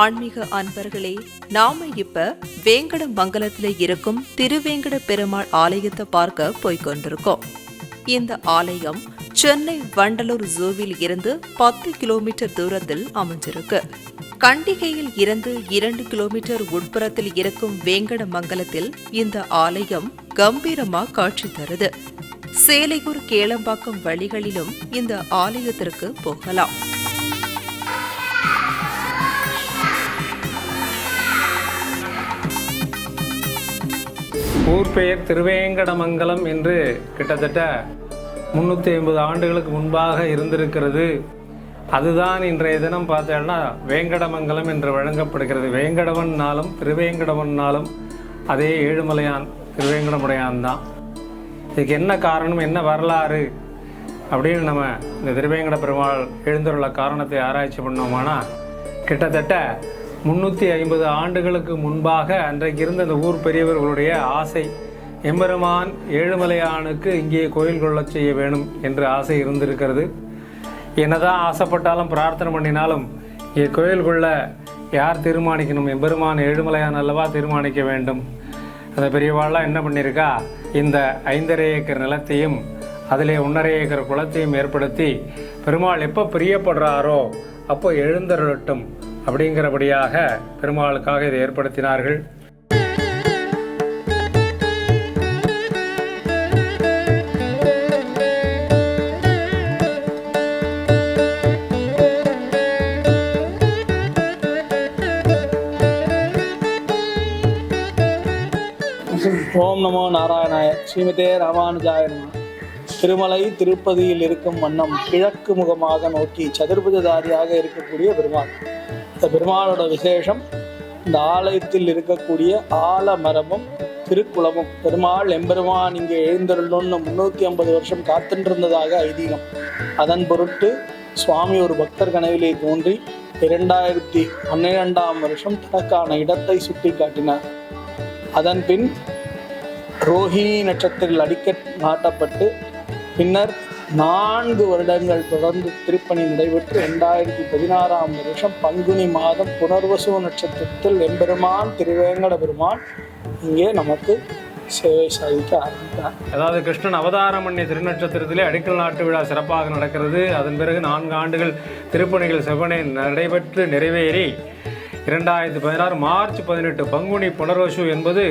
ஆன்மீக அன்பர்களே நாம இப்ப வேங்கடமங்கலத்துல இருக்கும் திருவேங்கட பெருமாள் ஆலயத்தை பார்க்க போய்க்கொண்டிருக்கோம் இந்த ஆலயம் சென்னை வண்டலூர் ஜூவில் இருந்து பத்து கிலோமீட்டர் தூரத்தில் அமைஞ்சிருக்கு. கண்டிகையில் இருந்து இரண்டு கிலோமீட்டர் உட்புறத்தில் இருக்கும் வேங்கடமங்கலத்தில் இந்த ஆலயம் கம்பீரமா காட்சி தருது. சேலையூர் கேளம்பாக்கம் வழிகளிலும் இந்த ஆலயத்திற்கு போகலாம். ஊர் பெயர் திருவேங்கடமங்கலம் என்று கிட்டத்தட்ட முந்நூற்றி ஐம்பது ஆண்டுகளுக்கு முன்பாக இருந்திருக்கிறது. அதுதான் இன்றைய தினம் பார்த்தோம்னா வேங்கடமங்கலம் என்று வழங்கப்படுகிறது. வேங்கடவன்னாலும் திருவேங்கடவன்னாலும் அதே ஏழுமலையான் திருவேங்கடமுடையான் தான் இதுக்கு என்ன காரணம் என்ன வரலாறு அப்படின்னு நம்ம இந்த திருவேங்கட பெருமாள் எழுந்துள்ள காரணத்தை ஆராய்ச்சி பண்ணோமானா கிட்டத்தட்ட முந்நூற்றி ஐம்பது ஆண்டுகளுக்கு முன்பாக அன்றைக்கு இருந்த அந்த ஊர் பெரியவர்களுடைய ஆசை எம்பெருமான் ஏழுமலையானுக்கு இங்கே கோயில் கொள்ள செய்ய வேணும் என்று ஆசை இருந்திருக்கிறது. என்னதான் ஆசைப்பட்டாலும் பிரார்த்தனை பண்ணினாலும் இங்கே கோயில் கொள்ள யார் தீர்மானிக்கணும்? எம்பெருமான் ஏழுமலையான் அல்லவா தீர்மானிக்க வேண்டும்? அந்த பெரியவாள்லாம் என்ன பண்ணியிருக்கா? இந்த ஐந்தரை ஏக்கர் நிலத்தையும் அதிலே ஒன்றரை ஏக்கர் குளத்தையும் ஏற்படுத்தி பெருமாள் எப்போ பிரியப்படுறாரோ அப்போ எழுந்தருளட்டும். அப்படிங்கிறபடியாக பெருமாளுக்காக இதை ஏற்படுத்தினார்கள். ஓம் நமோ நாராயணாய ஸ்ரீமதே ராமானுஜாய திருமலை திருப்பதியில் இருக்கும் வண்ணம் கிழக்கு முகமாக நோக்கி சதுர்புஜதாரியாக இருக்கக்கூடிய பெருமாள். இந்த பெருமாளோட விசேஷம் இந்த ஆலயத்தில் இருக்கக்கூடிய ஆலமரமும் திருக்குளமும் பெருமாள் எம்பெருமான் இங்கே எழுந்தருளும்னு முன்னூற்றி ஐம்பது வருஷம் காத்துருந்ததாக ஐதீகம். அதன் பொருட்டு சுவாமி ஒரு பக்தர் கனவிலே தோன்றி இரண்டாயிரத்தி பன்னிரெண்டாம் வருஷம் தனக்கான இடத்தை சுட்டி காட்டினார் அதன் பின் ரோஹிணி நட்சத்திரத்தில் அடிக்கட் நாட்டப்பட்டு பின்னர் நான்கு வருடங்கள் தொடர்ந்து திருப்பணி நடைபெற்று ரெண்டாயிரத்தி பதினாறாம் வருஷம் பங்குனி மாதம் புனர்வசு நட்சத்திரத்தில் எம்பெருமான் திருவேங்கட பெருமான் இங்கே நமக்கு சேவை சாதிக்க ஆரம்பித்தார். அதாவது கிருஷ்ணன் அவதாரம் பண்ணிய திருநட்சத்திரத்திலே அடிக்கல் நாட்டு விழா சிறப்பாக நடக்கிறது. அதன் பிறகு நான்கு ஆண்டுகள் திருப்பணிகள் செவ்வனை நடைபெற்று நிறைவேறி இரண்டாயிரத்தி பதினாறு மார்ச் பதினெட்டு பங்குனி புனர்வசு என்பது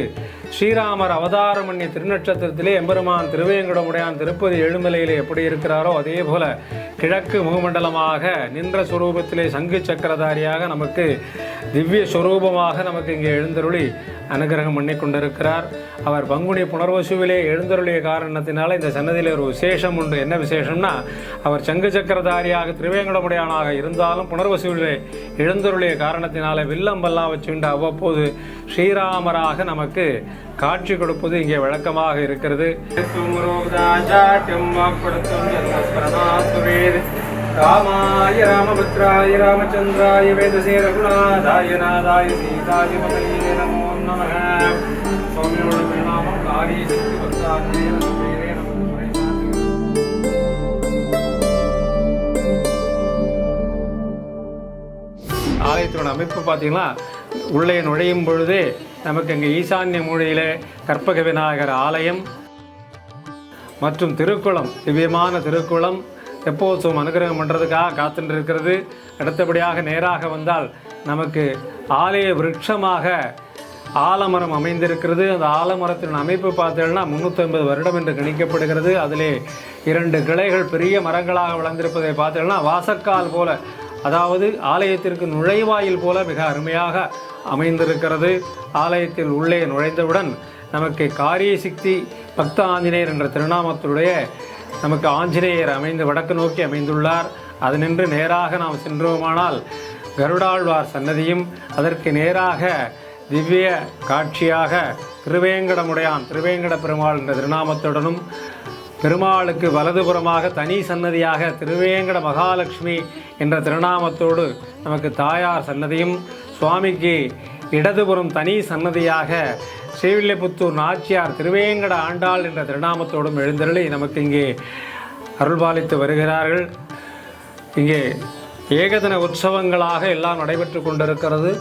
ஸ்ரீராமர் அவதாரம் பண்ணி திருநட்சத்திரத்திலே எம்பெருமான் திருவேங்கடமுடையான் திருப்பதி எழுமலையிலே எப்படி இருக்கிறாரோ அதே போல கிழக்கு முகமண்டலமாக நின்ற சுரூபத்திலே சங்கு சக்கரதாரியாக நமக்கு திவ்ய சுரூபமாக நமக்கு இங்கே எழுந்தருளி அனுகிரகம் பண்ணி கொண்டிருக்கிறார். அவர் பங்குனி புனர்வசுவிலே எழுந்தருளிய காரணத்தினால இந்த சன்னதியில் ஒரு விசேஷம் உண்டு. என்ன விசேஷம்னா அவர் சங்கு சக்கரதாரியாக திருவேங்கடமுடையானாக இருந்தாலும் புனர்வசுவிலே எழுந்தருளிய காரணத்தினால வில்லம்பெல்லாம் வச்சுண்டு அவ்வப்போது ஸ்ரீராமராக நமக்கு காட்சி கொடுப்பது இங்கே வழக்கமாக இருக்கிறது. ராமாய ராமபத்ராய ராமச்சந்திராய வேதசே ரகுநாதாய நாதாய சீதாய மகையே நமோ நம சுவாமியோட பிரணாமம் காரிய சக்தி பேரே நமக்கு ஆலயத்தினோட அமைப்பு பார்த்தீங்கன்னா உள்ளே நுழையும் பொழுதே நமக்கு இங்கே ஈசான்ய மூலையில் கற்பக விநாயகர் ஆலயம் மற்றும் திருக்குளம் திவ்யமான திருக்குளம் எப்போதும் அனுகிரகம் பண்ணுறதுக்காக காத்துட்டு இருக்கிறது அடுத்தபடியாக நேராக வந்தால் நமக்கு ஆலய விருட்சமாக ஆலமரம் அமைந்திருக்கிறது. அந்த ஆலமரத்தின் அமைப்பு பார்த்தீங்கன்னா முந்நூற்றம்பது வருடம் என்று கணிக்கப்படுகிறது. அதிலே இரண்டு கிளைகள் பெரிய மரங்களாக வளர்ந்திருப்பதை பார்த்தீங்கன்னா வாசக்கால் போல அதாவது ஆலயத்திற்கு நுழைவாயில் போல மிக அருமையாக அமைந்திருக்கிறது. ஆலயத்தில் உள்ளே நுழைந்தவுடன் நமக்கு காரிய சக்தி பக்த ஆஞ்சநேயர் என்ற திருநாமத்துடைய நமக்கு ஆஞ்சநேயர் அமைந்து வடக்கு நோக்கி அமைந்துள்ளார். அது நின்று நேராக நாம் சென்றோமானால் கருடாழ்வார் சன்னதியும் அதற்கு நேராக திவ்ய காட்சியாக திருவேங்கடமுடையான் திருவேங்கட பெருமாள் என்ற திருநாமத்துடனும் பெருமாளுக்கு வலதுபுறமாக தனி சன்னதியாக திருவேங்கட மகாலட்சுமி என்ற திருநாமத்தோடு நமக்கு தாயார் சன்னதியும் சுவாமிக்கு இடதுபுறம் தனி சன்னதியாக ஸ்ரீவில்லிபுத்தூர் நாச்சியார் திருவேங்கட ஆண்டாள் என்ற திருநாமத்தோடும் எழுந்தருளி நமக்கு இங்கே அருள்பாலித்து வருகிறார்கள். இங்கே ஏகதின உற்சவங்களாக எல்லாம் நடைபெற்று கொண்டிருக்கிறது.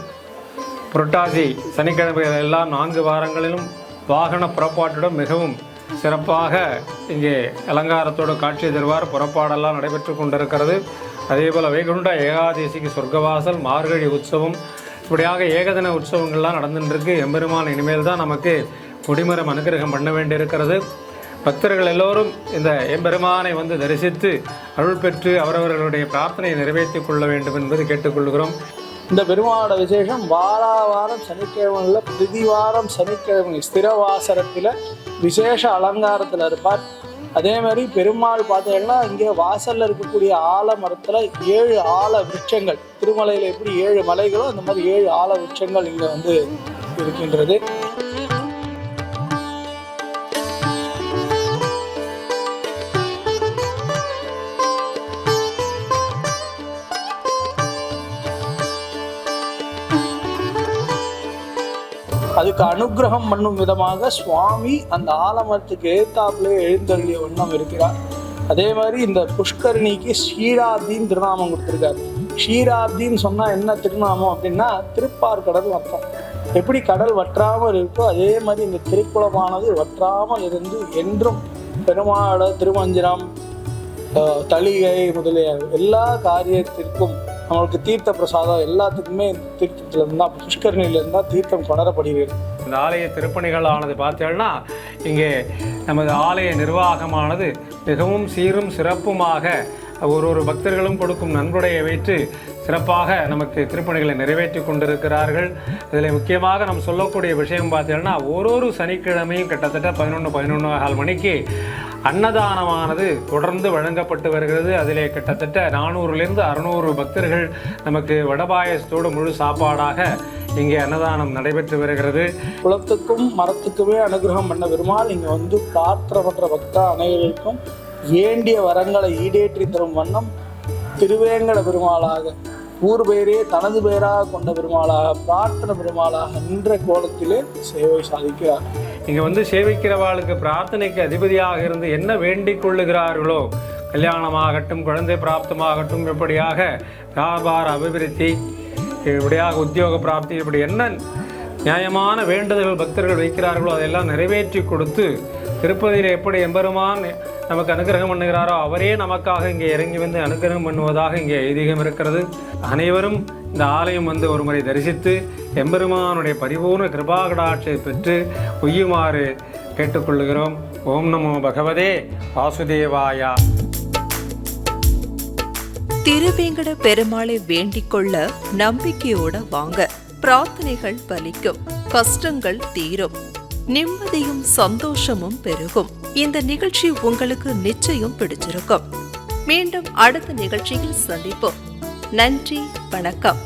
புரட்டாசி சனிக்கிழமைகள் எல்லாம் நான்கு வாரங்களிலும் வாகன புறப்பாட்டுடன் மிகவும் சிறப்பாக இங்கே அலங்காரத்தோடு காட்சி தருவார். புறப்பாடெல்லாம் நடைபெற்று கொண்டிருக்கிறது. அதேபோல் வைகுண்ட ஏகாதேசிக்கு சொர்க்கவாசல் மார்கழி உற்சவம் இப்படியாக ஏகதின உற்சவங்கள்லாம் நடந்துட்டுருக்கு. எம்பெருமான் இனிமேல் தான் நமக்கு கொடிமரம் அனுகிரகம் பண்ண வேண்டியிருக்கிறது. பக்தர்கள் எல்லோரும் இந்த எம்பெருமானை வந்து தரிசித்து அருள் பெற்று அவரவர்களுடைய பிரார்த்தனையை நிறைவேற்றிக் கொள்ள வேண்டும் என்பது கேட்டுக்கொள்கிறோம். இந்த பெருமானோட விசேஷம் வாரா வாரம் சனிக்கிழமையில் பிரதி வாரம் சனிக்கிழமை ஸ்திரவாசரத்தில் விசேஷ அலங்காரத்தில் இருப்பார். அதே மாதிரி பெருமாள் பார்த்தீங்கன்னா இங்கே வாசல்ல இருக்கக்கூடிய ஆல மரத்தில் ஏழு ஆல விருட்சங்கள். திருமலையில் எப்படி ஏழு மலைகளோ அந்த மாதிரி ஏழு ஆல விருட்சங்கள் இங்கே வந்து இருக்கின்றது. அதுக்கு அனுக்கிரகம் பண்ணும் விதமாக சுவாமி அந்த ஆலமரத்துக்கு எழுத்தாப்புல எழுந்தருளிய வண்ணம் இருக்கிறார். அதே மாதிரி இந்த புஷ்கரணிக்கு ஷீராப்தின்னு திருநாமம் கொடுத்துருக்காரு. ஷீராப்தின்னு சொன்னா என்ன திருநாமம் அப்படின்னா திருப்பார் கடல் அர்த்தம் எப்படி கடல் வற்றாமல் இருக்கோ அதே மாதிரி இந்த திருக்குளமானது வற்றாமல் இருந்து என்றும் பெருமாளோட திருமஞ்சனம் தளிகை முதலிய எல்லா காரியத்திற்கும் நம்மளுக்கு தீர்த்த பிரசாதம் எல்லாத்துக்குமே தீர்த்தத்துல இருந்தா புஷ்கரணியில தான் தீர்த்தம் கொணரப்படுகிறது. இந்த ஆலய திருப்பணிகளானது பார்த்தீங்கன்னா இங்கே நமது ஆலய நிர்வாகமானது மிகவும் சீரும் சிறப்புமாக ஒரு ஒரு பக்தர்களும் கொடுக்கும் நன்கொடையை வைத்து சிறப்பாக நமக்கு திருப்பணிகளை நிறைவேற்றி கொண்டிருக்கிறார்கள். இதில் முக்கியமாக நம்ம சொல்லக்கூடிய விஷயம் பார்த்தீங்கன்னா ஒரு ஒரு சனிக்கிழமையும் கிட்டத்தட்ட பதினொன்று பதினொன்று கால் மணிக்கு அன்னதானமானது தொடர்ந்து வழங்கப்பட்டு வருகிறது. அதிலே கிட்டத்தட்ட நானூறுலேருந்து அறுநூறு பக்தர்கள் நமக்கு வடபாயசத்தோடு முழு சாப்பாடாக இங்கே அன்னதானம் நடைபெற்று வருகிறது. குளத்துக்கும் மரத்துக்குமே அனுகிரகம் பண்ண பெருமாள் இங்கே வந்து பிரார்த்தனை பக்தா அனைவருக்கும் வேண்டிய வரங்களை ஈடேற்றி தரும் வண்ணம் திருவேங்கட பெருமாளாக ஊர் பெயரே தனது பெயராக கொண்ட பெருமாளாக பிரார்த்தனை பெருமாளாக நின்ற கோலத்திலே சேவை சாதிக்கிறார். இங்கே வந்து சேவிக்கிறவாளுக்கு பிரார்த்தனைக்கு அதிபதியாக இருந்து என்ன வேண்டிக் கொள்ளுகிறார்களோ கல்யாணமாகட்டும் குழந்தை பிராப்தமாகட்டும் இப்படியாக வியாபார அபிவிருத்தி இப்படியாக உத்தியோக பிராப்தி இப்படி என்ன நியாயமான வேண்டுதல்கள் பக்தர்கள் வைக்கிறார்களோ அதையெல்லாம் நிறைவேற்றி கொடுத்து திருப்பதியில் எப்படி எம்பெருமான் நமக்கு அனுகிரகம் பண்ணுகிறாரோ அவரே நமக்காக இங்கே இறங்கி வந்து அனுகிரகம் பண்ணுவதாக இங்கே ஐதீகம் இருக்கிறது. அனைவரும் இந்த ஆலயம் வந்து ஒரு முறை தரிசித்து எம்பெருமானுடைய பரிபூர்ண கிருபாகடாட்சியை பெற்று உய்யுமாறு கேட்டுக்கொள்கிறோம் ஓம் நமோ பகவதே வாசுதேவாயா. திருவேங்கட பெருமாளை வேண்டிக் கொள்ள நம்பிக்கையோட வாங்க. பிரார்த்தனைகள் பலிக்கும். கஷ்டங்கள் தீரும். நிம்மதியும் சந்தோஷமும் பெருகும். இந்த நிகழ்ச்சி உங்களுக்கு நிச்சயம் பிடிச்சிருக்கும். மீண்டும் அடுத்த நிகழ்ச்சியில் சந்திப்போம். நன்றி வணக்கம்.